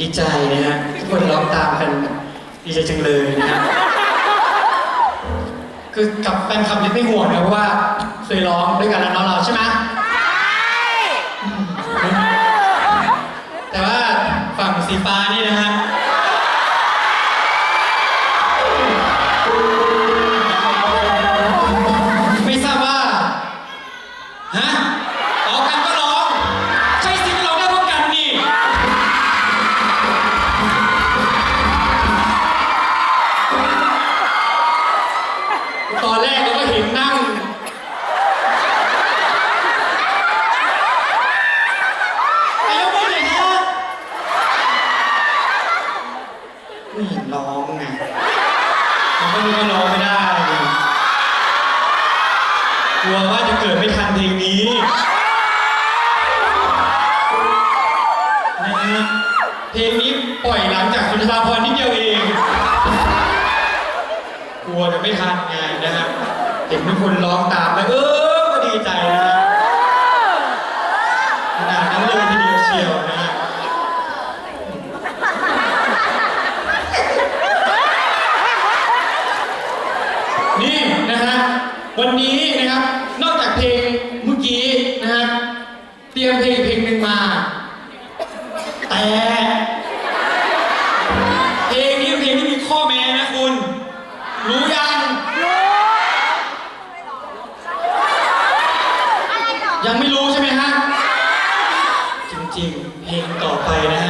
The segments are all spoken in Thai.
ดีใจนะฮะทุกคนร้องตามกันดีใจจังเลยนะฮะคือกับแฟนคลับนี่ไม่ห่วงนะเพราะว่าเคยร้องด้วยกันแล้วเนาะเราใช่ไหมอืมแต่ว่าฝั่งสีฟ้านี่นะฮะ ปล่อยหลังจากสุนทราพรนิดเดียวเอง กลัวจะไม่ทันไงนะครับเห็นทุกคนร้องตามแล้วเออก็ดีใจนะฮะขนาดนั้นเลยทีเดียวเชียวนะฮะนี่นะฮะวันนี้นะครับนอกจากเพลงเมื่อกี้นะครับเตรียมเพลงอีกเพลงหนึ่งมาแต่ รู้ยัง ยังไม่รู้ใช่ไหมฮะ จริงๆ เพลงต่อไปนะฮะ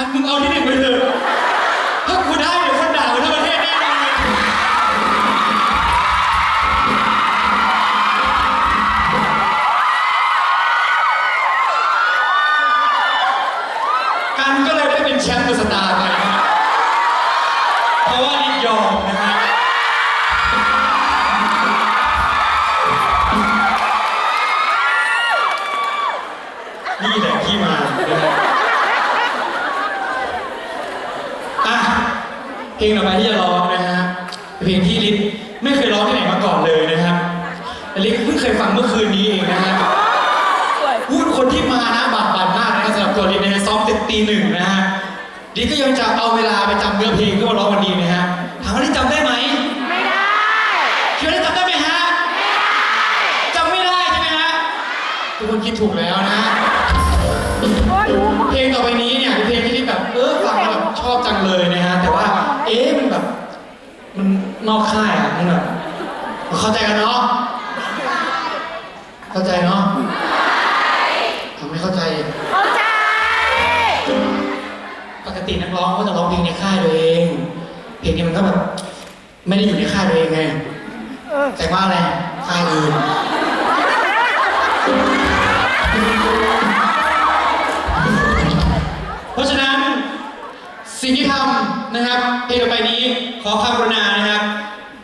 การมึงเอาที่หนึ่งไปเถอะถ้ากูได้เดี๋ยวคนด่ากูทั้งประเทศแน่นอนเลยกันก็เลยได้เป็นแชมป์เดอะสตาร์ไปนะฮะเพราะว่านิยอม เพลงต่อไปที่จะร้องนะฮะเป็นเพลงที่ลิศไม่เคยร้องที่ไหนมาก่อนเลยนะครับแต่ลิศเพิ่งเคยฟังเมื่อคืนนี้เองนะฮะพูดคนที่มานะบาดบาดมากนะครับสำหรับตัวลิศนะฮะซ้อมเต็มตีหนึ่งนะฮะลิศก็ยังจะเอาเวลาไปจำเนื้อเพลงเพื่อมาร้องวันนี้นะฮะถามว่าลิศจำได้ไหมไม่ได้คิดว่าลิศจำได้ไหมฮะจำไม่ได้ใช่ไหมฮะทุกคนคิดถูกแล้วนะฮะโอ้ยรู้หมดเพลงต่อไป ใจกันเนาะ เข้าใจเนาะทำไม่เข้าใจ เข้าใจ ปกตินักร้องก็จะร้องเพลงในค่ายตัวเอง เพลงนี้มันก็แบบไม่ได้อยู่ในค่ายตัวเองไงเออแต่ว่าอะไร ค่ายอื่นเพราะฉะนั้นสิ่งที่ทำนะครับเพลงต่อไปนี้ขอความกรุณานะครับ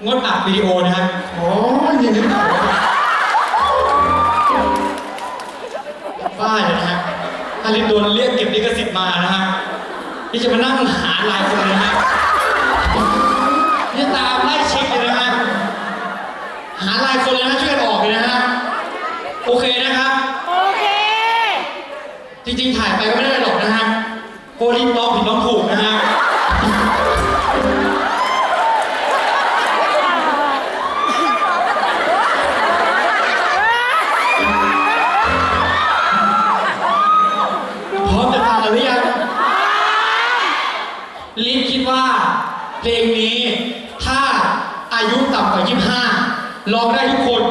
งดอัดวิดีโอนะครับโอ้ ลินโดนเรียกเก็บลิขสิทธิ์มานะฮะที่จะมานั่งหาลายคนเลยนะฮะนี่ตามไล่เช็คเลยนะฮะหาลายคนเลยนะช่วยกันออกเลยนะฮะโอเคนะครับ โอเค จริงๆถ่ายไปก็ไม่ได้หรอกนะฮะโคลิปร้องผิดร้องถูกนะฮะ ลิฟคิดว่าเพลงนี้ถ้าอายุต่ำกว่า 25 ร้องได้ทุกคน